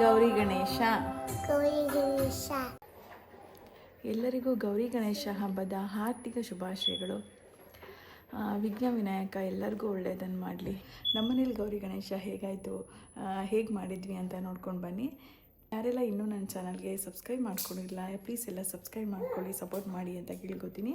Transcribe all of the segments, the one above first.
ಗೌರಿ ಗಣೇಶ. ಗೌರಿ ಗಣೇಶ. ಎಲ್ಲರಿಗೂ ಗೌರಿ ಗಣೇಶ ಹಬ್ಬದ ಹಾರ್ದಿಕ ಶುಭಾಶಯಗಳು. ವಿಘ್ನ ವಿನಾಯಕ ಎಲ್ಲರಿಗೂ ಒಳ್ಳೆಯದನ್ನು ಮಾಡಲಿ. ನಮ್ಮನೇಲಿ ಗೌರಿ ಗಣೇಶ ಹೇಗಾಯಿತು? ಹೇಗೆ ಮಾಡಿದ್ವಿ ಅಂತ ನೋಡ್ಕೊಂಡು ಬನ್ನಿ. ಯಾರೆಲ್ಲ ಇನ್ನೂ ನನ್ನ ಚಾನಲ್ಗೆ ಸಬ್ಸ್ಕ್ರೈಬ್ ಮಾಡ್ಕೊಂಡಿಲ್ಲ ಪ್ಲೀಸ್ ಎಲ್ಲ ಸಬ್ಸ್ಕ್ರೈಬ್ ಮಾಡ್ಕೊಳ್ಳಿ ಸಪೋರ್ಟ್ ಮಾಡಿ ಅಂತ ಕೇಳ್ಕೊತೀನಿ.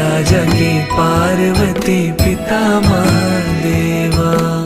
राजा के पार्वती पिता देवा।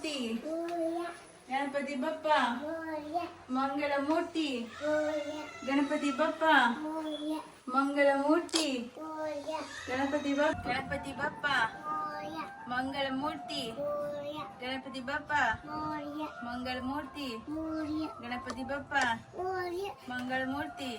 ಮಂಗಳ ಮೂರ್ತಿ ಗಣಪತಿ ಬಪ್ಪ ಮಂಗಳ ಮೂರ್ತಿ ಗಣಪತಿ ಬಪ್ಪ ಮಂಗಳ ಮೂರ್ತಿ ಗಣಪತಿ ಬಪ್ಪ ಗಣಪತಿ ಬಪ್ಪ ಮಂಗಳ ಮೂರ್ತಿ ಗಣಪತಿ ಬಪ್ಪ ಮಂಗಳ ಮೂರ್ತಿ ಗಣಪತಿ ಬಪ್ಪ ಮಂಗಳ ಮೂರ್ತಿ